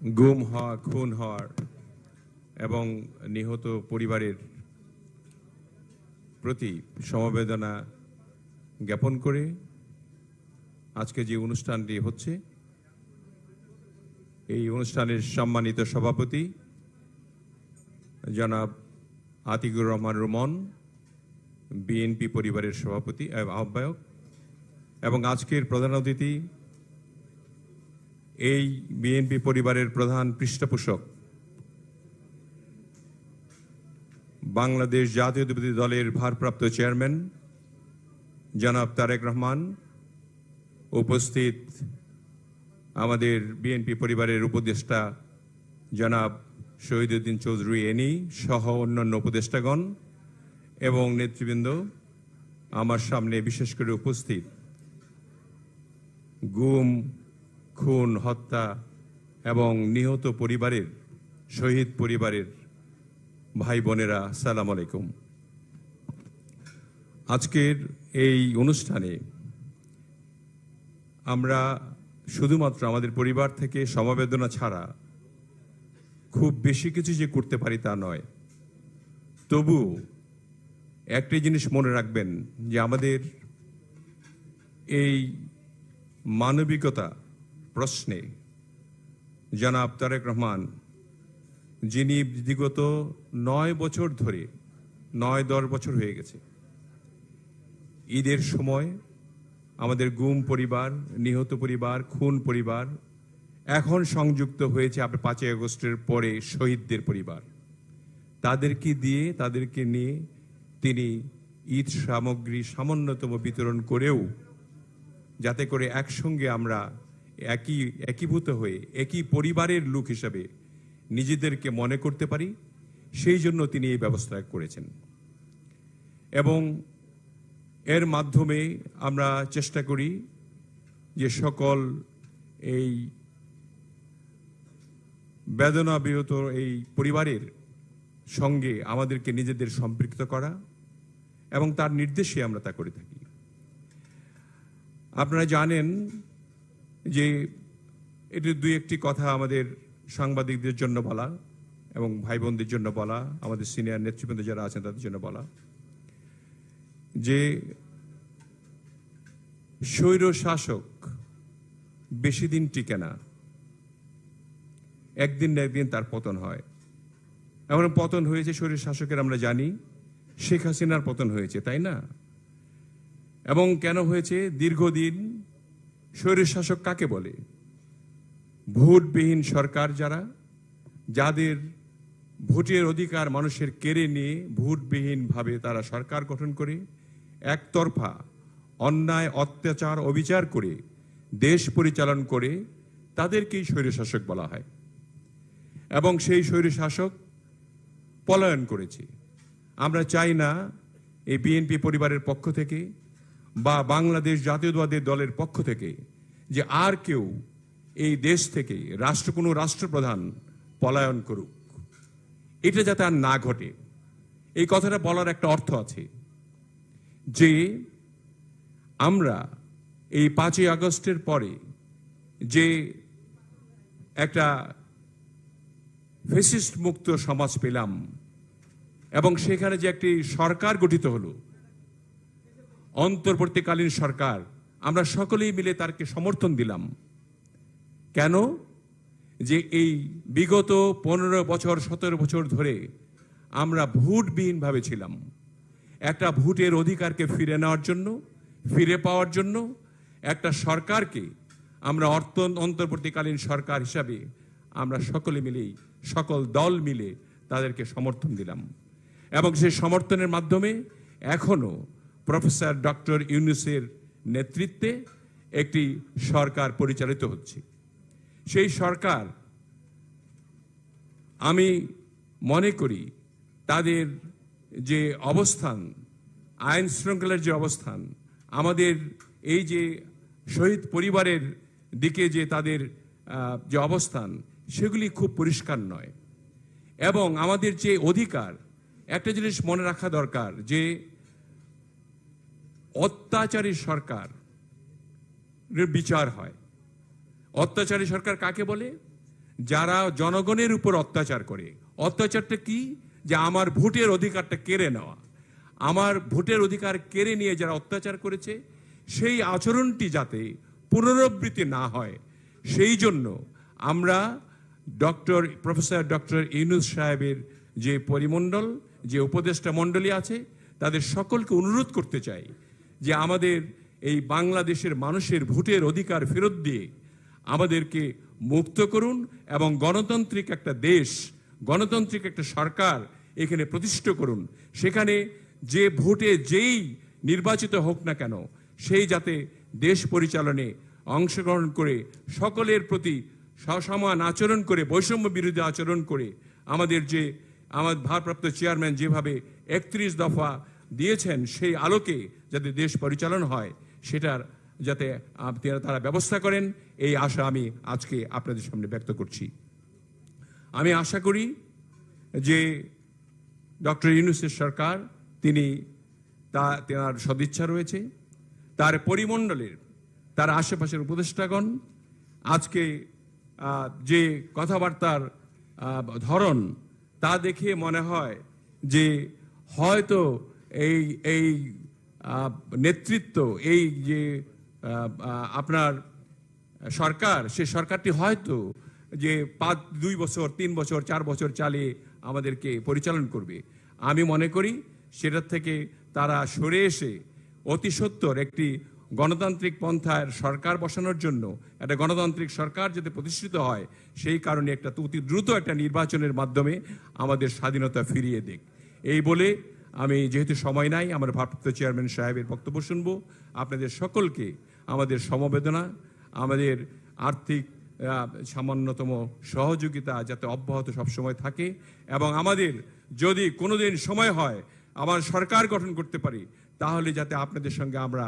গুম হওয়া খুন হওয়ার এবং নিহত পরিবারের প্রতি সমবেদনা জ্ঞাপন করে আজকে যে অনুষ্ঠানটি হচ্ছে, এই অনুষ্ঠানের সম্মানিত সভাপতি জনাব আতিকুর রহমান রুমন, বিএনপি পরিবারের সভাপতি আহ্বায়ক এবং আজকের প্রধান অতিথি এই বিএনপি পরিবারের প্রধান পৃষ্ঠপোষক। বাংলাদেশ জাতীয় জাতীয়তাবাদী দলের ভারপ্রাপ্ত চেয়ারম্যান, জনাব তারেক রহমান, উপস্থিত আমাদের বিএনপি পরিবারের উপদেষ্টা জনাব শহীদুদ্দিন চৌধুরী এনি সহ অন্যান্য উপদেষ্টাগণ এবং নেতৃবৃন্দ আমার সামনে বিশেষ করে উপস্থিত। গুম খুন, হত্যা এবং নিহত পরিবারের, শহীদ পরিবারের ভাই বোনেরা সালাম আলাইকুম। আজকের এই অনুষ্ঠানে আমরা শুধুমাত্র আমাদের পরিবার থেকে সমবেদনা ছাড়া খুব বেশি কিছু যে করতে পারি তা নয়। তবু একটি জিনিস মনে রাখবেন যে আমাদের এই মানবিকতা প্রশ্নে জনাব তারেক রহমান, যিনি বিগত নয় বছর ধরে, নয় দশ বছর হয়ে গেছে, ঈদের সময় আমাদের গুম পরিবার, নিহত পরিবার, খুন পরিবার এখন সংযুক্ত হয়েছে আপনার পাঁচই আগস্টের পরে শহীদদের পরিবার। তাদেরকে দিয়ে, তাদেরকে নিয়ে তিনি ঈদ সামগ্রী সামান্যতম বিতরণ করেও যাতে করে একসঙ্গে আমরা একই, একীভূত হয়ে, একই পরিবারের লোক হিসাবে নিজেদেরকে মনে করতে পারি, সেই জন্য তিনি এই ব্যবস্থা করেছেন। এবং এর মাধ্যমে আমরা চেষ্টা করি যে সকল এই বেদনা বিরত এই পরিবারের সঙ্গে আমাদেরকে নিজেদের সম্পৃক্ত করা এবং তার নির্দেশে আমরা তা করে থাকি। আপনারা জানেন যে এটি দুই একটি কথা আমাদের সাংবাদিকদের জন্য বলা এবং ভাই বোনদের জন্য বলা, আমাদের সিনিয়র নেতৃবৃন্দ যারা আছেন তাদের জন্য বলা। যে স্বৈর শাসক বেশি দিন টিকে না, একদিন না একদিন তার পতন হয়। এমন পতন হয়েছে স্বৈর শাসকের আমরা জানি। শেখ হাসিনার পতন হয়েছে, তাই না? এবং কেন হয়েছে? দীর্ঘদিন স্বৈরশাসক কাকে বলে? ভোটবিহীন সরকার যারা, যাদের ভোটের অধিকার মানুষের কেড়ে নিয়ে ভোটবিহীনভাবে তারা সরকার গঠন করে, একতরফা অন্যায়, অত্যাচার, অবিচার করে দেশ পরিচালন করে তাদেরকেই স্বৈরশাসক বলা হয়। এবং সেই স্বৈরশাসক পলায়ন করেছে। আমরা চাই না এই বিএনপি পরিবারের পক্ষ থেকে বা বাংলাদেশ জাতীয়তাবাদী দলের পক্ষ থেকে যে আর কেউ এই দেশ থেকে রাষ্ট্র কোনো রাষ্ট্রপ্রধান পলায়ন করুক, এটা যাতে আর না ঘটে, এই কথাটা বলার একটা অর্থ আছে যে আমরা এই পাঁচই আগস্টের পরে যে একটা ফেসিস্ট মুক্ত সমাজ পেলাম এবং সেখানে যে একটি সরকার গঠিত হলো অন্তর্বর্তীকালীন সরকার, আমরা সকলেই মিলে তারকে সমর্থন দিলাম। কেন? যে এই বিগত পনেরো বছর, সতেরো বছর ধরে আমরা ভোটবিহীনভাবে ছিলাম। একটা ভোটের অধিকারকে ফিরে নেওয়ার জন্য, ফিরে পাওয়ার জন্য একটা সরকারকে আমরা অর্থ অন্তর্বর্তীকালীন সরকার হিসাবে আমরা সকলে মিলেই, সকল দল মিলে তাদেরকে সমর্থন দিলাম। এবং সেই সমর্থনের মাধ্যমে এখনও প্রফেসর ডক্টর ইউনুসের নেতৃত্বে একটি সরকার পরিচালিত হচ্ছে। সেই সরকার, আমি মনে করি, তাদের যে অবস্থান, আইন শৃঙ্খলার যে অবস্থান, আমাদের এই যে শহীদ পরিবারের দিকে যে তাদের যে অবস্থান, সেগুলি খুব পরিষ্কার নয়। এবং আমাদের যে অধিকার, একটা জিনিস মনে রাখা দরকার যে অত্যাচারী সরকার বিচার হয়। অত্যাচারী সরকার কাকে বলে? যারা জনগণের উপর অত্যাচার করে। অত্যাচারটা কি? যে আমার ভোটের অধিকারটা কেড়ে নেওয়া। আমার ভোটের অধিকার কেড়ে নিয়ে যারা অত্যাচার করেছে, সেই আচরণটি যাতে পুনরাবৃত্তি না হয়, সেই জন্য আমরা ডক্টর, প্রফেসর ডক্টর ইউনুস সাহেবের যে পরিমণ্ডল, যে উপদেষ্টা মণ্ডলী আছে, তাদের সকলকে অনুরোধ করতে চাই যে আমাদের এই বাংলাদেশের মানুষের ভোটের অধিকার ফেরত দিয়ে আমাদেরকে মুক্ত করুন এবং গণতান্ত্রিক একটা দেশ, গণতান্ত্রিক একটা সরকার এখানে প্রতিষ্ঠা করুন। সেখানে যে ভোটে যেই নির্বাচিত হোক না কেন, সেই যাতে দেশ পরিচালনে অংশগ্রহণ করে, সকলের প্রতি সসমান আচরণ করে, বৈষম্য বিরোধী আচরণ করে আমাদের যে আমার ভারপ্রাপ্ত চেয়ারম্যান যেভাবে একত্রিশ দফা দিয়েছেন সেই আলোকে যাতে দেশ পরিচালনা হয়, সেটার যাতে তারা ব্যবস্থা করেন, এই আশা আমি আজকে আপনাদের সামনে ব্যক্ত করছি। আমি আশা করি যে ডক্টর ইউনুসের সরকার, তিনি তা, তেনার সদিচ্ছা রয়েছে, তার পরিমণ্ডলের, তার আশেপাশের উপদেষ্টাগণ, আজকে যে কথাবার্তার ধরন, তা দেখে মনে হয় যে হয়তো এই এই নেতৃত্ব, এই যে আপনার সরকার, সে সরকারটি হয়তো যে পাঁচ, দুই বছর, তিন বছর, চার বছর চালিয়ে আমাদেরকে পরিচালন করবে। আমি মনে করি সেটার থেকে তারা সরে এসে অতি সত্বর একটি গণতান্ত্রিক পন্থার সরকার বসানোর জন্য, একটা গণতান্ত্রিক সরকার যাতে প্রতিষ্ঠিত হয়, সেই কারণে একটা অতি দ্রুত একটা নির্বাচনের মাধ্যমে আমাদের স্বাধীনতা ফিরিয়ে দেখ এই বলে আমি যেহেতু সময় নাই, আমার ভারপ্রাপ্ত চেয়ারম্যান সাহেবের বক্তব্য শুনব। আপনাদের সকলকে আমাদের সমবেদনা, আমাদের আর্থিক সামান্যতম সহযোগিতা যাতে অব্যাহত সবসময় থাকে এবং আমাদের যদি কোনোদিন সময় হয় আমার সরকার গঠন করতে পারি, তাহলে যাতে আপনাদের সঙ্গে আমরা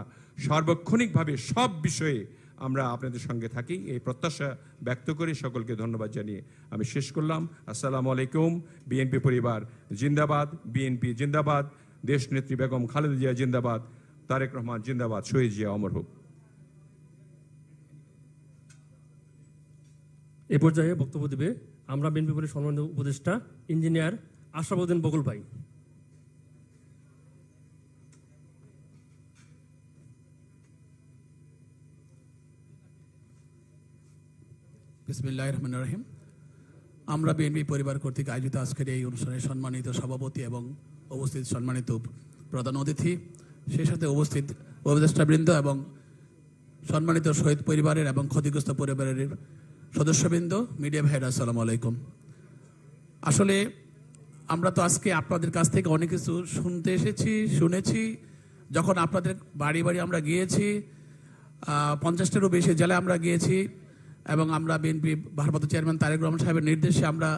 সার্বক্ষণিকভাবে সব বিষয়ে আমরা আপনাদের সঙ্গে থাকি। এই প্রত্যাশা ব্যক্ত করে সকলকে ধন্যবাদ জানিয়ে আমি শেষ করলাম। আসসালামু আলাইকুম। বিএনপি পরিবার জিন্দাবাদ। বিএনপি জিন্দাবাদ। দেশ নেত্রী বেগম খালেদা জিয়া জিন্দাবাদ। তারেক রহমান জিন্দাবাদ। শহীদ জিয়া অমর হোক। এ পর্যায়ে বক্তব্য দেবে আমরা বিএনপি পরিষদ সম্মানিত উপদেষ্টা ইঞ্জিনিয়ার আশরাফুদ্দিন বকুল ভাই। বিসমিল্লাহ রহমান রহিম আমরা বিএনপি পরিবার কর্তৃক আয়োজিত আজকের এই অনুষ্ঠানে সম্মানিত সভাপতি এবং উপস্থিত সম্মানিত প্রধান অতিথি, সেই সাথে উপস্থিত উপদেষ্টাবৃন্দ এবং সম্মানিত শহীদ পরিবারের এবং ক্ষতিগ্রস্ত পরিবারের সদস্যবৃন্দ, মিডিয়া ভাইরা আসসালামু আলাইকুম। আসলে আমরা তো আজকে আপনাদের কাছ থেকে অনেক কিছু শুনতে এসেছি, শুনেছি। যখন আপনাদের বাড়ি বাড়ি আমরা গিয়েছি পঞ্চাশটারও বেশি জেলায় আমরা গিয়েছি এবং আমরা বিএনপি ভারপ্রাপ্ত চেয়ারম্যান তারেক রহমান সাহেবের নির্দেশে আমরা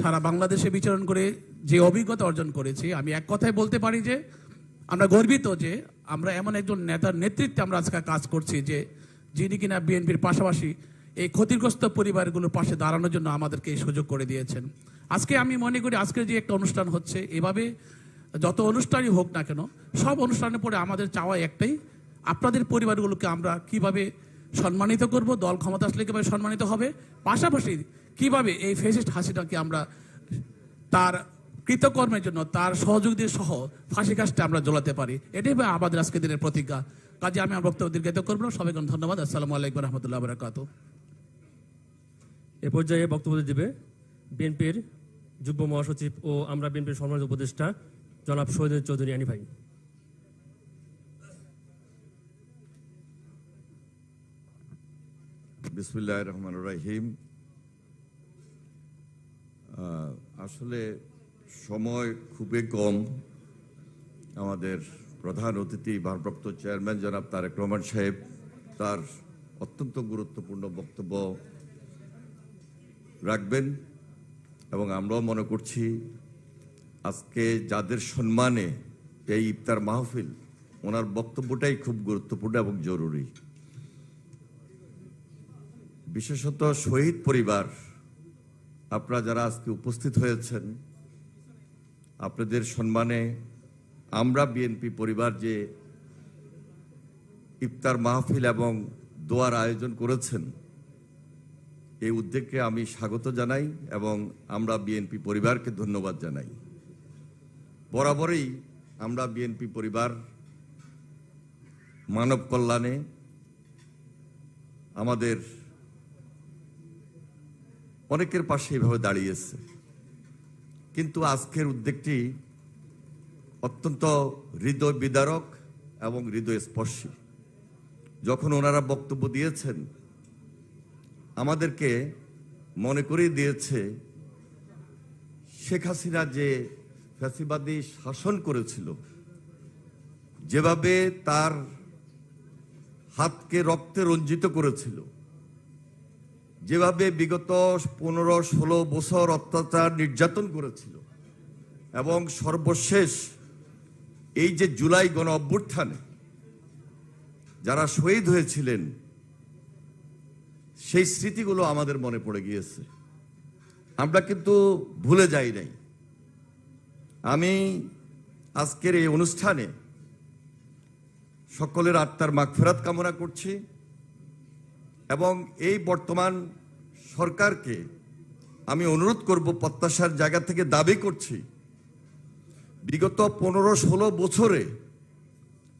সারা বাংলাদেশে বিচরণ করে যে অভিজ্ঞতা অর্জন করেছি, আমি এক কথায় বলতে পারি যে আমরা গর্বিত যে আমরা এমন একজন নেতার নেতৃত্বে আমরা আজকে কাজ করছি যে যিনি কিনা বিএনপির পাশাপাশি এই ক্ষতিগ্রস্ত পরিবারগুলোর পাশে দাঁড়ানোর জন্য আমাদেরকে এই সুযোগ করে দিয়েছেন। আজকে আমি মনে করি আজকের যে একটা অনুষ্ঠান হচ্ছে, এভাবে যত অনুষ্ঠানই হোক না কেন, সব অনুষ্ঠানের পরে আমাদের চাওয়া একটাই, আপনাদের পরিবারগুলোকে আমরা কীভাবে সম্মানিত করব, দল ক্ষমতা আসলে কীভাবে সম্মানিত হবে? পাশাপাশি কীভাবে এই ফেসিস্ট হাসিটাকে আমরা তার কৃতকর্মের জন্য, তার সহযোগীদের সহ ফাঁসি কাজটা আমরা জ্বলাতে পারি? এটাই আমাদের আজকে দিনের প্রতিজ্ঞা। কাজে আমি আমার বক্তব্য দীর্ঘায়িত করব না। সবাইকে ধন্যবাদ। আসসালামু আলাইকুম রহমতুল্লাহ বরাকাত। এ পর্যায়ে বক্তব্য দেবে বিএনপির যুগ্ম মহাসচিব ও আমরা বিএনপির সম্মানিত উপদেষ্টা জনাব শহীদ চৌধুরী আনি ভাই। বিসমুল্লাহ রহমান রাহিম আসলে সময় খুবই কম। আমাদের প্রধান অতিথি, ভারপ্রাপ্ত চেয়ারম্যান জনাব তারেক রহমান সাহেব, তার অত্যন্ত গুরুত্বপূর্ণ বক্তব্য রাখবেন এবং আমরাও মনে করছি আজকে যাদের সম্মানে এই ইফতার মাহফিল, ওনার বক্তব্যটাই খুব গুরুত্বপূর্ণ এবং জরুরি। বিশেষত শহীদ পরিবার, আপনারা যারা আজকে উপস্থিত হয়েছেন, আপনাদের সম্মানে আমরা বিএনপি পরিবার যে ইফতার মাহফিল এবং দোয়ার আয়োজন করেছেন, এই উদ্যোগকে আমি স্বাগত জানাই এবং আমরা বিএনপি পরিবারকে ধন্যবাদ জানাই। বরাবরই আমরা বিএনপি পরিবার মানব কল্যাণে আমাদের অনেকের পাশে এভাবে দাঁড়িয়েছে কিন্তু আজকের উদ্যোগটি অত্যন্ত হৃদয় বিদারক এবং হৃদয় স্পর্শী যখন ওনারা বক্তব্য দিয়েছেন, আমাদেরকে মনে করিয়ে দিয়েছে, শেখ হাসিনা যে ফ্যাসিবাদী শাসন করেছিল, যেভাবে তার হাতকে রক্তে রঞ্জিত করেছিল যেভাবে বিগত পনেরো, ষোলো বছর অত্যাচার নির্যাতন করেছিল এবং সর্বশেষ এই যে জুলাই গণ অভ্যুত্থানে যারা শহীদ হয়েছিলেন, সেই স্মৃতিগুলো আমাদের মনে পড়ে গিয়েছে। আমরা কিন্তু ভুলে যাই নাই। আমি আজকের এই অনুষ্ঠানে সকলের আত্মার মাগফেরাত কামনা করছি। এবং এই বর্তমান সরকারকে আমি অনুরোধ করব প্রত্যাশার জায়গা থেকে দাবি করছি, বিগত পনেরো ষোলো বছরে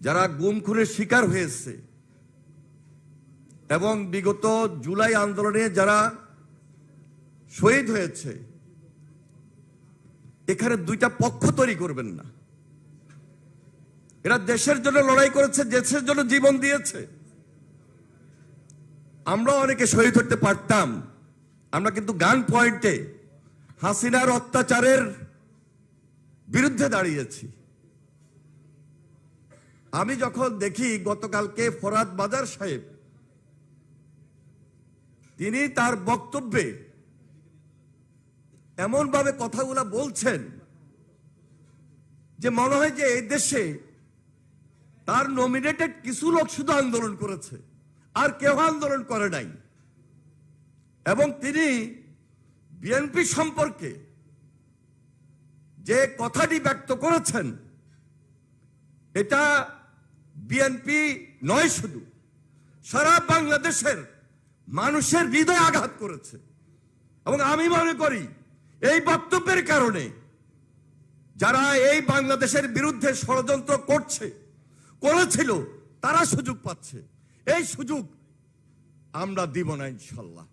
যারা গুম খুনের শিকার হয়েছে এবং বিগত জুলাই আন্দোলনে যারা শহীদ হয়েছে, এখানে দুইটা পক্ষ তৈরি করবেন না। এরা দেশের জন্য লড়াই করেছে, দেশের জন্য জীবন দিয়েছে। আমরা অনেকে শহীদ হতে পারতাম। আমরা কিন্তু গান পয়েন্টে হাসিনার অত্যাচারের বিরুদ্ধে দাঁড়িয়েছি। আমি যখন দেখি গতকালকে ফরাদ বাজার সাহেব, তিনি তার বক্তব্যে এমনভাবে কথাগুলা বলছেন যে মনে হয় যে এই দেশে তার নমিনেটেড কিছু লোক শুধু আন্দোলন করেছে। আর কেউ আন্দোলন করে নাই। এবং তিনি বিএনপি সম্পর্কে যে কথাটি ব্যক্ত করেছেন, এটা বিএনপি নয় শুধু, সারা বাংলাদেশের মানুষের হৃদয় আঘাত করেছে। এবং আমি মনে করি, এই বক্তব্যের কারণে যারা এই বাংলাদেশের বিরুদ্ধে ষড়যন্ত্র করছে, করেছিল, তারা সুযোগ পাচ্ছে। এই সুযোগ আমরা দিব না ইনশাল্লাহ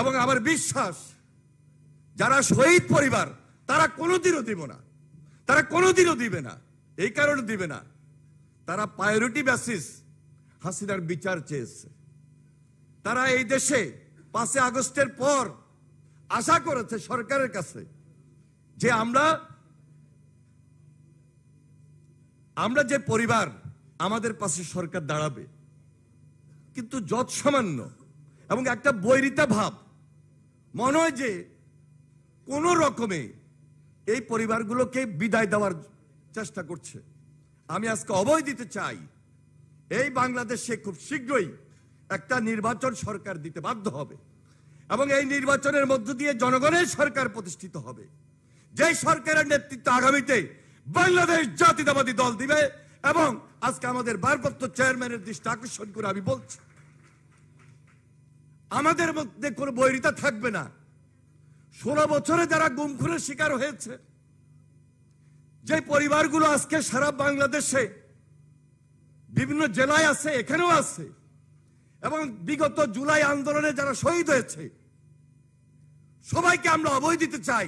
এবং আমার বিশ্বাস, যারা শহীদ পরিবার, তারা কোনোদিনও দিব না। তারা কোনোদিনও দিবে না। এই কারণে দিবে না। তারা প্রায়োরিটি বেসিস হাসিনার বিচার চেয়েছে। তারা এই দেশে পাঁচে আগস্টের পর আশা করেছে সরকারের কাছে যে আমরা আমরা যে পরিবার আমাদের পাশে সরকার দাঁড়াবে। কিন্তু যত সামান্য। এবং একটা বৈরিতা ভাব। মনে হয় যে কোন রকমে এই পরিবারগুলোকে বিদায় দেওয়ার চেষ্টা করছে। আমি আজকে অবয় দিতে চাই, এই বাংলাদেশে খুব শীঘ্রই একটা নির্বাচন সরকার দিতে বাধ্য হবে। এবং এই নির্বাচনের মধ্য দিয়ে জনগণের সরকার প্রতিষ্ঠিত হবে। যে সরকারের নেতৃত্ব আগামীতে বাংলাদেশ জাতীয়তাবাদী দল দিবে এবং আজকে আমাদের ভারপ্রাপ্ত চেয়ারম্যানের দৃষ্টি আকর্ষণ করে আমি বলছি, আমাদের মধ্যে কোনো বৈরিতা থাকবে না। ষোলো বছরে যারা গুম খুনের শিকার হয়েছে, যে পরিবারগুলো আজকে সারা বাংলাদেশে বিভিন্ন জেলায় আছে, এখানেও আছে, এবং বিগত জুলাই আন্দোলনে যারা শহীদ হয়েছে, সবাইকে আমরা অবৈ দিতে চাই,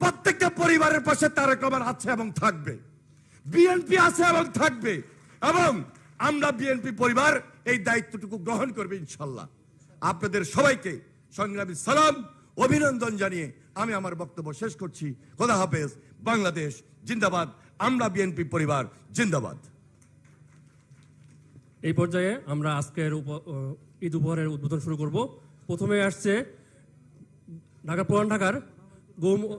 প্রত্যেকটা পরিবারের পাশে তারেক রহমান আছে এবং থাকবে। বিএনপি আছে এবং থাকবে। এবং আমরা বিএনপি পরিবার এই দায়িত্বটুকু গ্রহণ করবে ইনশাল্লাহ। আপনাদের সবাইকে সংগ্রামী সালাম, অভিনন্দন জানিয়ে আমি আমার বক্তব্য শেষ করছি। খোদা হাফেজ, বাংলাদেশ জিন্দাবাদ, আমরা বিএনপি পরিবার জিন্দাবাদ। এই পর্যায়ে আমরা আজকের ঈদ উপহারের উদ্বোধন শুরু করব। প্রথমে আসছে ঢাকা পুরান ঢাকার গুম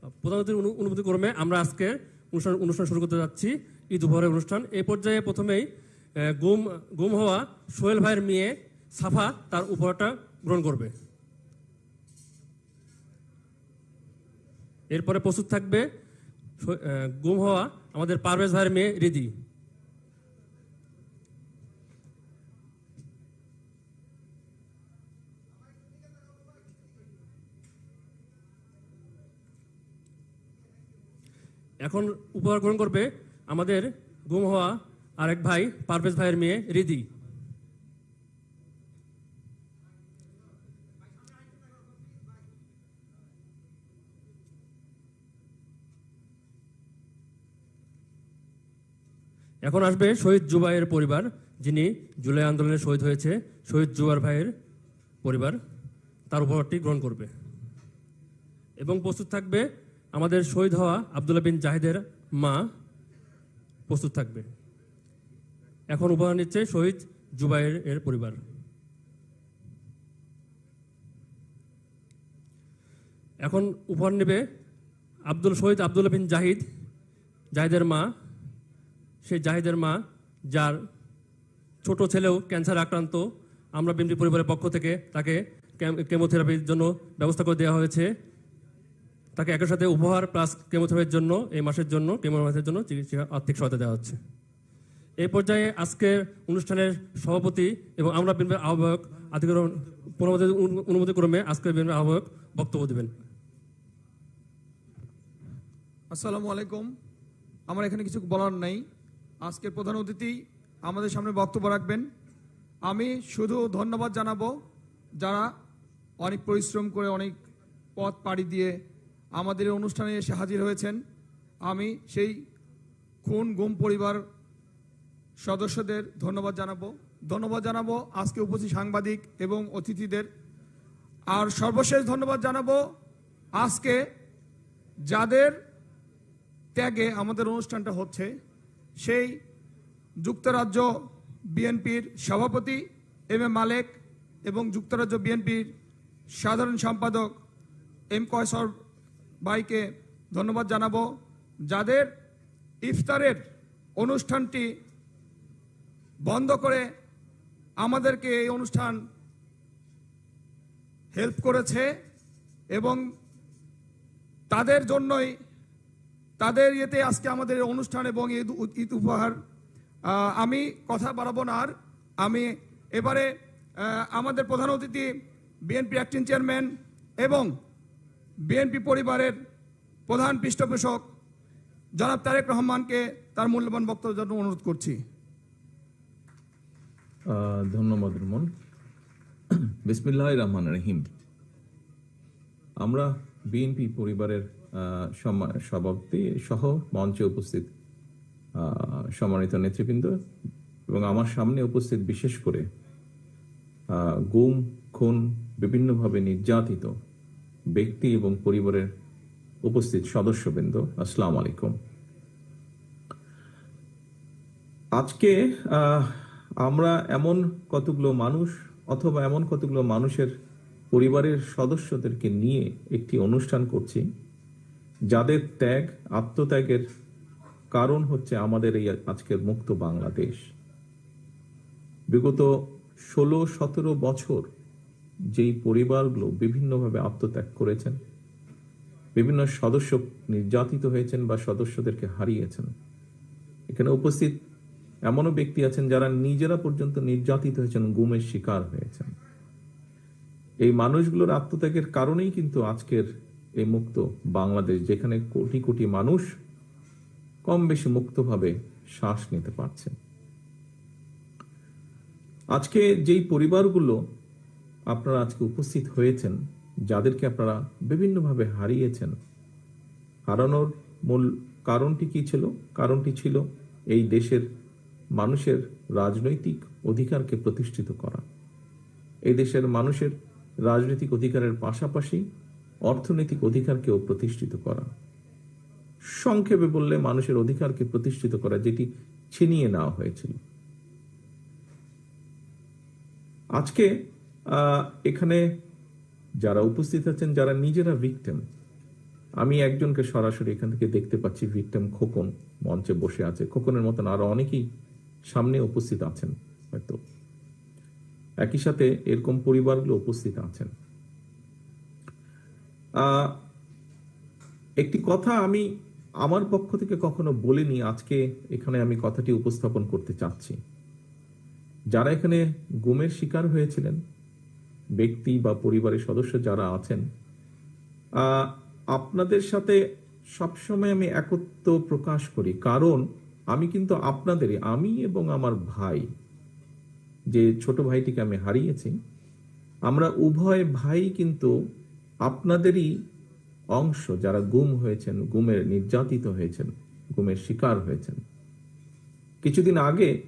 প্রধানমন্ত্রীর অনু- অনুমতি ক্রমে আমরা আজকে অনুষ্ঠান অনুষ্ঠান শুরু করতে যাচ্ছি। ঈদ উপহারের অনুষ্ঠান। এই পর্যায়ে প্রথমেই গুম গুম হওয়া সোহেল ভাইয়ের মেয়ে সাফা তার উপহারটা গ্রহণ করবে। এরপরে প্রস্তুত থাকবে গুম হওয়া আমাদের পারভেজ ভাইয়ের মেয়ে রিদি। এখন উপহার গ্রহণ করবে আমাদের গুম হওয়া আরেক ভাই, পারভেজ ভাইয়ের মেয়ে, রিদি। এখন আসবে শহীদ জুবাইয়ের পরিবার, যিনি জুলাই আন্দোলনে শহীদ হয়েছে। শহীদ জুবার ভাইয়ের পরিবার, তার উপহারটি গ্রহণ করবে। এবং প্রস্তুত থাকবে আমাদের শহীদ হওয়া আবদুল্লাহ বিন জাহিদের মা প্রস্তুত থাকবে। এখন উপহার নিচ্ছে শহীদ জুবাইর এর পরিবার। এখন উপহার নেবে আব্দুল শহীদ আবদুল্লাহ বিন জাহিদ, জাহিদের মা। সেই জাহিদের মা, যার ছোট ছেলেও ক্যান্সার আক্রান্ত। আমরা বিএনপি পরিবারের পক্ষ থেকে তাকে কেম- কেমোথেরাপির জন্য ব্যবস্থা করে দেওয়া হয়েছে। তাকে একই সাথে উপহার প্লাস কেমোথেরাপির জন্য, এই মাসের জন্য কেমোথেরাপির জন্য চিকিৎসা, আর্থিক সহায়তা দেওয়া হচ্ছে। এই পর্যায়ে আজকের অনুষ্ঠানের সভাপতি এবং আমরা বিএনপির আহ্বায়ক আধিকার অনুমতি ক্রমে আজকের বিএনপির আহ্বায়ক বক্তব্য দেবেন। আসসালামু আলাইকুম। আমার এখানে কিছু বলার নাই। আজকের প্রধান অতিথি আমাদের সামনে বক্তব্য রাখবেন। আমি শুধু ধন্যবাদ জানাব যারা অনেক পরিশ্রম করে, অনেক পথ পাড়ি দিয়ে আমাদের অনুষ্ঠানে এসে হাজির হয়েছেন। আমি সেই খুন গুম পরিবার সদস্যদের ধন্যবাদ জানাব। ধন্যবাদ জানাব আজকে উপস্থিত সাংবাদিক এবং অতিথিদের। আর সর্বশেষ ধন্যবাদ জানাব আজকে যাদের ত্যাগে আমাদের অনুষ্ঠানটা হচ্ছে, সেই যুক্তরাজ্য বিএনপির সভাপতি এম এ মালেক এবং যুক্তরাজ্য বিএনপির সাধারণ সম্পাদক এম কয়সর ভাইকে ধন্যবাদ জানাব। যাদের ইফতারের অনুষ্ঠানটি বন্ধ করে আমাদেরকে এই অনুষ্ঠান হেল্প করেছে এবং তাদের জন্যই, তাদের ইয়েতে আজকে আমাদের অনুষ্ঠান এবং ঈদ ঈদ উপহার। আমি কথা বাড়াবো না আর। আমি এবারে আমাদের প্রধান অতিথি বিএনপি অ্যাক্টিং চেয়ারম্যান এবং বিএনপি পরিবারের প্রধান পৃষ্ঠপোষক জনাব তারেক রহমানকে তার মূল্যবান বক্তব্যের জন্য অনুরোধ করছি। ধন্যবাদ রুমন। বিসমিল্লাহ রহমান রহিম। আমরা বিএনপি পরিবারের সভাপতি সহ মঞ্চে উপস্থিত সম্মানিত নেতৃবৃন্দ এবং আমার সামনে উপস্থিত বিশেষ করে গুম, খুন, বিভিন্নভাবে নির্যাতিত ব্যক্তি এবং পরিবারের উপস্থিত সদস্যবৃন্দ, আসসালামু আলাইকুম। আজকে আমরা এমন কতগুলো মানুষ অথবা এমন কতগুলো মানুষের পরিবারের সদস্যদেরকে নিয়ে একটি অনুষ্ঠান করছি, যাদের ত্যাগ, আত্মত্যাগের কারণ হচ্ছে আমাদের এই আজকের মুক্ত বাংলাদেশ। বিগত ষোলো সতেরো বছর যেই পরিবারগুলো বিভিন্নভাবে আত্মত্যাগ করেছেন, বিভিন্ন সদস্য নির্যাতিত হয়েছেন বা সদস্যদেরকে হারিয়েছেন। এখানে উপস্থিত এমনও ব্যক্তি আছেন যারা নিজেরা পর্যন্ত নির্যাতিত হয়েছেন, গুমের শিকার হয়েছেন। এই মানুষগুলোর আত্মত্যাগের কারণেই কিন্তু আজকের এই মুক্ত বাংলাদেশ, যেখানে কোটি কোটি মানুষ কম বেশি মুক্তভাবে শ্বাস নিতে পারছেন। আজকে যেই পরিবারগুলো আপনারা আজকে উপস্থিত হয়েছেন, যাদেরকে আপনারা বিভিন্নভাবে হারিয়েছেন। হারানোর মূল কারণটি কি ছিল? কারণটি ছিল এই দেশের মানুষের রাজনৈতিক অধিকারকে প্রতিষ্ঠিত করা। এই দেশের মানুষের রাজনৈতিক অধিকারের পাশাপাশি অর্থনৈতিক অধিকারকেও প্রতিষ্ঠিত করা। সংক্ষেপে বললে মানুষের অধিকারকে প্রতিষ্ঠিত করা, যেটি ছিনিয়ে নেওয়া হয়েছিল। আজকে এখানে যারা উপস্থিত আছেন, যারা নিজেরা ভিকটেম আমি একজনকে সরাসরি এখান থেকে দেখতে পাচ্ছি ভিকটেম খোকন মঞ্চে বসে আছে। খোকনের মতন আরও অনেকেই সামনে উপস্থিত আছেন, হয়তো। একই সাথে এরকম পরিবারগুলো উপস্থিত আছেন। একটি কথা আমি আমার পক্ষ থেকে কখনো বলিনি, আজকে এখানে আমি কথাটি উপস্থাপন করতে চাচ্ছি। যারা এখানে গুমের শিকার হয়েছিলেন ব্যক্তি বা পরিবারের সদস্য যারা আছেন আপনাদের সাথে সবসময় আমি একত্ব প্রকাশ করি। কারণ আমি কিন্তু আপনাদেরই, আমি এবং আমার ভাই। যে ছোট ভাইটিকে আমি হারিয়েছি, আমরা উভয় ভাই কিন্তু আপনাদেরই অংশ। যারা গুম হয়েছেন, গুমের নির্যাতিত হয়েছেন, গুমের শিকার হয়েছেন। কিছুদিন আগে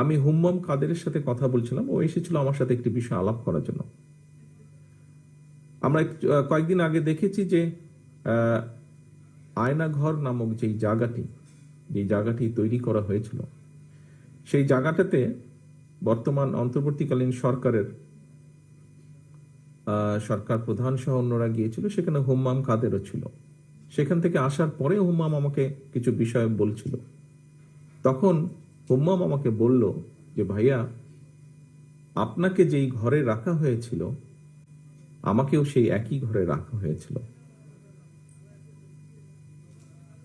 আমি হুম্মম কাদেরের সাথে কথা বলছিলাম, ও এসেছিল আমার সাথে একটি বিষয় আলাপ করার জন্য। আমরা কয়েকদিন আগে দেখেছি যে আয়নাঘর নামক যেই জায়গাটি যে জায়গাটি তৈরি করা হয়েছিল, সেই জায়গাটাতে বর্তমান অন্তর্বর্তীকালীন সরকারের সরকার প্রধান সহ অন্যরা গিয়েছিল, সেখানে হুম্মাম কাদেরও ছিল। সেখান থেকে আসার পরে হুম্মাম আমাকে কিছু বিষয় বলছিল। তখন হুম্মাম আমাকে বলল যে, ভাইয়া, আপনাকে যেই ঘরে রাখা হয়েছিল, আমাকেও সেই একই ঘরে রাখা হয়েছিল।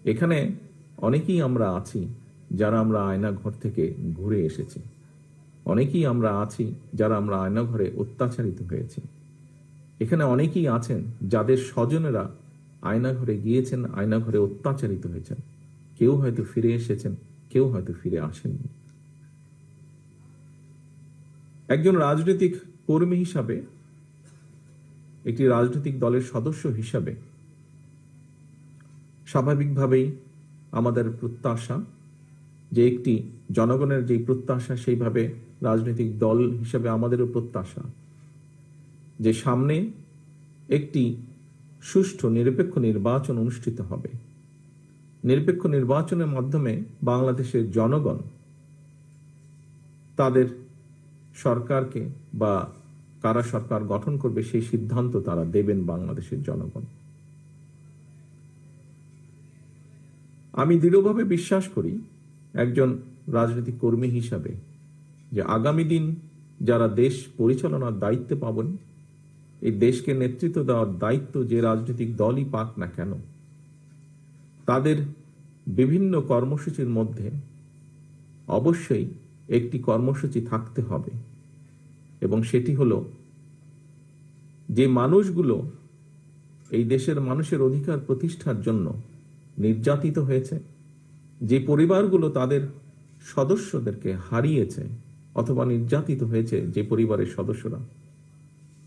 এখানে অনেকেই আমরা আছি যারা আমরা আয়না ঘর থেকে ঘুরে এসেছি। অনেকেই আমরা আছি যারা আমরা আয়না ঘরে অত্যাচারিত হয়েছি। এখানে অনেকেই আছেন যাদের স্বজনেরা আয়না ঘরে গিয়েছেন, আয়না ঘরে অত্যাচারিত হয়েছেন। কেউ হয়তো ফিরে এসেছেন কেউ হয়তো ফিরে আসেননি। একজন রাজনৈতিক কর্মী হিসাবে, একটি রাজনৈতিক দলের সদস্য হিসাবে স্বাভাবিকভাবেই আমাদের প্রত্যাশা যে একটি জনগণের যে প্রত্যাশা, সেইভাবে রাজনৈতিক দল হিসাবে আমাদেরও প্রত্যাশা। যে সামনে একটি সুষ্ঠু, নিরপেক্ষ নির্বাচন অনুষ্ঠিত হবে। নিরপেক্ষ নির্বাচনের মাধ্যমে বাংলাদেশের জনগণ তাদের সরকারকে বা কারা সরকার গঠন করবে সেই সিদ্ধান্ত তারা দেবেন বাংলাদেশের জনগণ। আমি দৃঢ়ভাবে বিশ্বাস করি একজন রাজনৈতিক কর্মী হিসাবে যে আগামী দিন যারা দেশ পরিচালনার দায়িত্বে পাবেন, এই দেশকে নেতৃত্ব দেওয়ার দায়িত্ব যে রাজনৈতিক দলই পাক না কেন তাদের বিভিন্ন কর্মসূচির মধ্যে অবশ্যই একটি কর্মসূচি থাকতে হবে। এবং সেটি হলো যে মানুষগুলো এই দেশের মানুষের অধিকার প্রতিষ্ঠার জন্য নির্যাতিত হয়েছে, যে পরিবারগুলো তাদের সদস্যদেরকে হারিয়েছে অথবা নির্যাতিত হয়েছে যে পরিবারের সদস্যরা,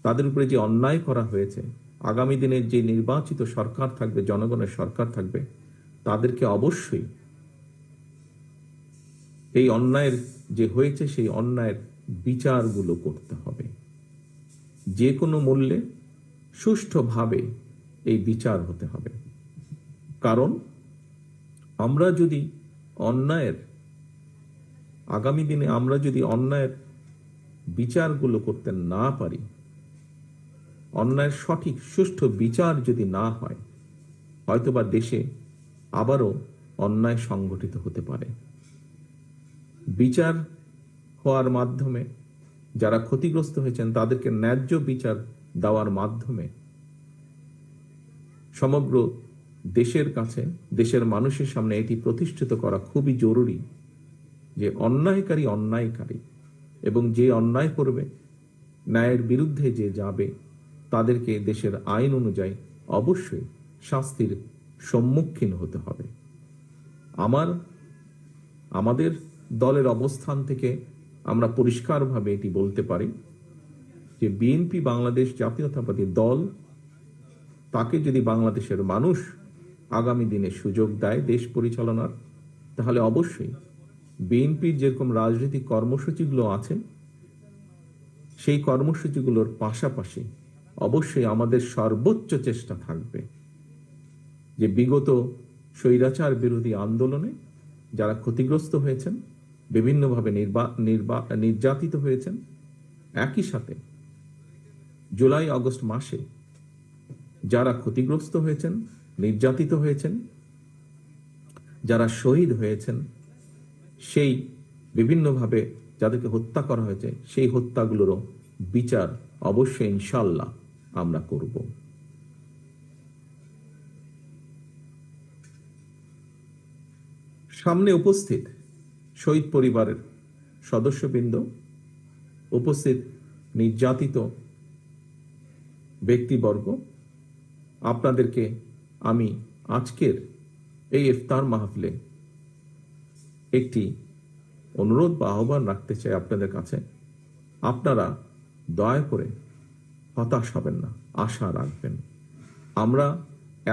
তাদের উপরে যে অন্যায় করা হয়েছে, আগামী দিনের যে নির্বাচিত সরকার থাকবে, জনগণের সরকার থাকবে তাদেরকে অবশ্যই এই অন্যায়ের যে হয়েছে, সেই অন্যায়ের বিচারগুলো করতে হবে। যে কোনো মূল্যে সুষ্ঠুভাবে এই বিচার হতে হবে। কারণ আমরা যদি অন্যায়ের, আগামী দিনে আমরা যদি অন্যায়ের বিচারগুলো করতে না পারি, অন্যায়ের সঠিক সুষ্ঠু বিচার যদি না হয়, হয়তোবা দেশে আবারও অন্যায় সংগঠিত হতে পারে। বিচার হওয়ার মাধ্যমে যারা ক্ষতিগ্রস্ত হয়েছেন, তাদেরকে ন্যায্য বিচার দেওয়ার মাধ্যমে সমগ্র দেশের কাছে, দেশের মানুষের সামনে এটি প্রতিষ্ঠিত করা খুবই জরুরি যে অন্যায়কারী অন্যায়কারী এবং যে অন্যায় করবে, ন্যায়ের বিরুদ্ধে যে যাবে, তাদেরকে দেশের আইন অনুযায়ী অবশ্যই শাস্তির সম্মুখীন হতে হবে। আমার, আমাদের দলের অবস্থান থেকে আমরা পরিষ্কারভাবে এটি বলতে পারি যে বিএনপি বাংলাদেশ জাতীয়তাবাদী দল তাকে যদি বাংলাদেশের মানুষ আগামী দিনে সুযোগ দেয় দেশ পরিচালনার, তাহলে অবশ্যই বিএনপির যেরকম রাজনৈতিক কর্মসূচিগুলো আছে, সেই কর্মসূচিগুলোর পাশাপাশি অবশ্যই আমাদের সর্বোচ্চ চেষ্টা থাকবে। যে বিগত স্বৈরাচার বিরোধী আন্দোলনে যারা ক্ষতিগ্রস্ত হয়েছেন, বিভিন্নভাবে নির্যাতিত হয়েছেন, একই সাথে জুলাই, আগস্ট মাসে যারা ক্ষতিগ্রস্ত হয়েছেন, নির্যাতিত হয়েছেন, যারা শহীদ হয়েছেন, সেই বিভিন্নভাবে যাদেরকে হত্যা করা হয়েছে, সেই হত্যাগুলোরও বিচার অবশ্যই ইনশাল্লাহ আমরা করব। সামনে উপস্থিত শহীদ পরিবারের সদস্যবৃন্দ, উপস্থিত নির্যাতিত ব্যক্তিবর্গ। আপনাদেরকে আমি আজকের এই ইফতার মাহফিলে একটি অনুরোধ বা আহ্বান রাখতে চাই আপনাদের কাছে। আপনারা দয়া করে হতাশ হবেন না, আশা রাখবেন। আমরা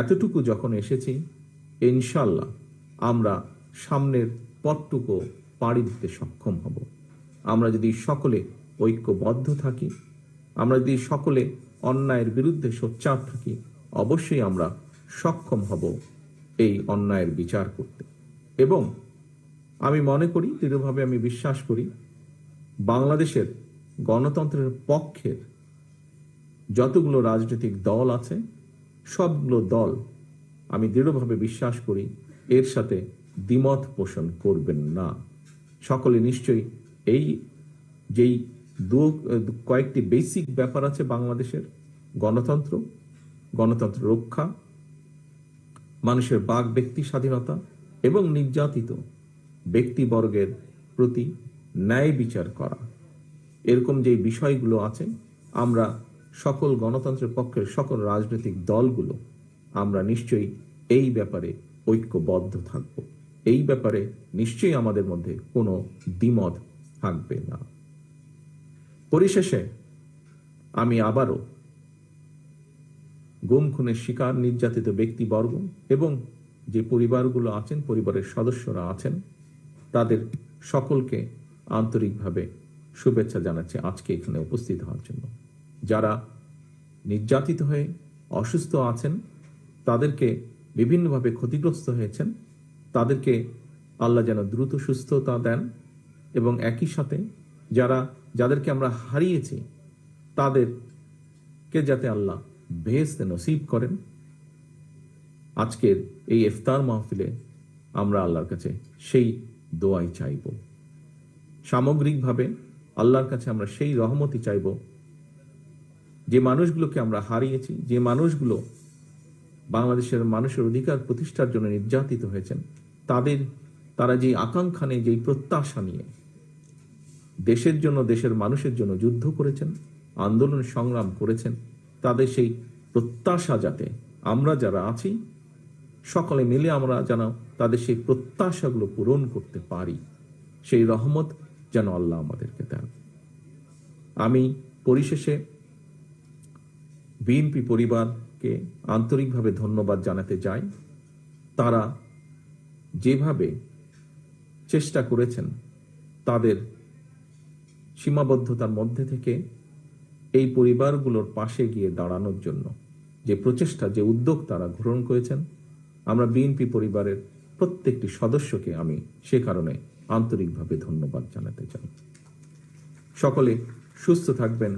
এতটুকু যখন এসেছি ইনশাল্লাহ আমরা সামনের পথটুকু পাড়ি দিতে সক্ষম হব। আমরা যদি সকলে ঐক্যবদ্ধ থাকি, আমরা যদি সকলে অন্যায়ের বিরুদ্ধে সোচ্চার থাকি, অবশ্যই আমরা সক্ষম হব এই অন্যায়ের বিচার করতে। এবং আমি মনে করি, দৃঢ়ভাবে আমি বিশ্বাস করি, বাংলাদেশের গণতন্ত্রের পক্ষের যতগুলো রাজনৈতিক দল আছে, সবগুলো দল আমি দৃঢ়ভাবে বিশ্বাস করি, এর সাথে দ্বিমত পোষণ করবেন না। সকলে নিশ্চয়ই এই যেই দু, কয়েকটি বেসিক ব্যাপার আছে বাংলাদেশের, গণতন্ত্র গণতন্ত্র রক্ষা, মানুষের বাক ব্যক্তি স্বাধীনতা এবং নির্যাতিত ব্যক্তিবর্গের প্রতি ন্যায় বিচার করা। এরকম যে বিষয়গুলো আছে, আমরা সকল গণতন্ত্রের পক্ষের সকল রাজনৈতিক দলগুলো, আমরা নিশ্চয়ই এই ব্যাপারে ঐক্যবদ্ধ থাকব। এই ব্যাপারে নিশ্চয়ই আমাদের মধ্যে কোনো দ্বিমত থাকবে না। পরিশেষে আমি আবারও গুম খুনের শিকার নির্যাতিত ব্যক্তিবর্গ এবং যে পরিবারগুলো আছেন, পরিবারের সদস্যরা আছেন, তাদের সকলকে আন্তরিকভাবে শুভেচ্ছা জানাচ্ছি আজকে এখানে উপস্থিত হওয়ার জন্য। যারা নির্যাতিত হয়ে অসুস্থ আছেন, তাদেরকে বিভিন্নভাবে ক্ষতিগ্রস্ত হয়েছেন তাদেরকে আল্লাহ যেন দ্রুত সুস্থতা দেন এবং একই সাথে যারা, যাদেরকে আমরা হারিয়েছি, তাদেরকে যাতে আল্লাহ ভেস্তে নসিব করেন। আজকের এই ইফতার মাহফিলে আমরা আল্লাহর কাছে সেই দোয়াই চাইব। সামগ্রিকভাবে আল্লাহর কাছে আমরা সেই রহমতি চাইব। যে মানুষগুলোকে আমরা হারিয়েছি, যে মানুষগুলো বাংলাদেশের মানুষের অধিকার প্রতিষ্ঠার জন্য নির্যাতিত হয়েছেন তাদের, তারা যে আকাঙ্ক্ষা নিয়ে যেই প্রত্যাশা নিয়ে। দেশের জন্য, দেশের মানুষের জন্য যুদ্ধ করেছেন, আন্দোলন সংগ্রাম করেছেন, তাদের সেই প্রত্যাশা যাতে আমরা যারা আছি, সকলে মিলে আমরা যেন তাদের সেই প্রত্যাশাগুলো পূরণ করতে পারি। সেই রহমত যেন আল্লাহ আমাদেরকে দেন। আমি পরিশেষে বিএনপি পরিবারকে আন্তরিকভাবে ধন্যবাদ জানাতে চাই। তারা যেভাবে চেষ্টা করেছেন, তাদের সীমাবদ্ধতার মধ্যে থেকে এই পরিবারগুলোর পাশে গিয়ে দাঁড়ানোর জন্য যে প্রচেষ্টা, যে উদ্যোগ তারা গ্রহণ করেছেন, আমরা বিএনপি পরিবারের প্রত্যেকটি সদস্যকে আমি সে কারণে আন্তরিকভাবে ধন্যবাদ জানাতে চাই। সকলে সুস্থ থাকবেন,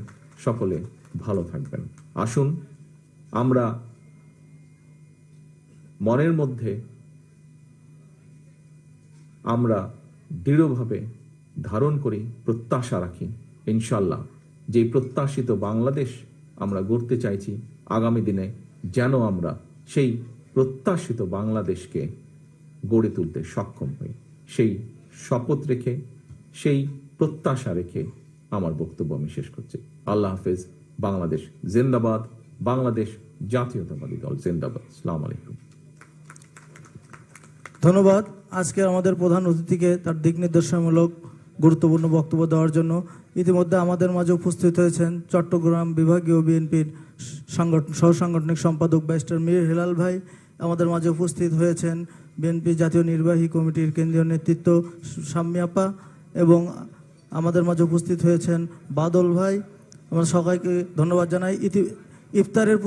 সকলে ভালো থাকবেন। আসুন, আমরা মনের মধ্যে আমরা দৃঢ়ভাবে ধারণ করি, প্রত্যাশা রাখি। ইনশাল্লাহ যে প্রত্যাশিত বাংলাদেশ আমরা গড়তে চাইছি, আগামী দিনে যেন আমরা সেই প্রত্যাশিত বাংলাদেশকে গড়ে তুলতে সক্ষম হই। সেই শপথ রেখে, সেই প্রত্যাশা রেখে আমার বক্তব্য আমি শেষ করছি। আল্লাহ হাফেজ, বাংলাদেশ জিন্দাবাদ, বাংলাদেশ জাতীয়তাবাদী দল জিন্দাবাদ। সালাম আলাইকুম। ধন্যবাদ। আজকে আমাদের প্রধান অতিথিকে তার দিক নির্দেশনামূলক গুরুত্বপূর্ণ বক্তব্য দেওয়ার জন্য ইতিমধ্যে আমাদের মাঝে উপস্থিত হয়েছেন চট্টগ্রাম বিভাগীয় বিএনপির সাংগঠন সহ সাংগঠনিক সম্পাদক ব্যারিস্টার মীর হেলাল ভাই। আমাদের মাঝে উপস্থিত হয়েছেন বিএনপি জাতীয় নির্বাহী কমিটির কেন্দ্রীয় নেতৃত্ব সাম্যাপা এবং আমাদের মাঝে উপস্থিত হয়েছেন বাদল ভাই। আমরা সবাইকে ধন্যবাদ জানাই। ইতি, ইফতারের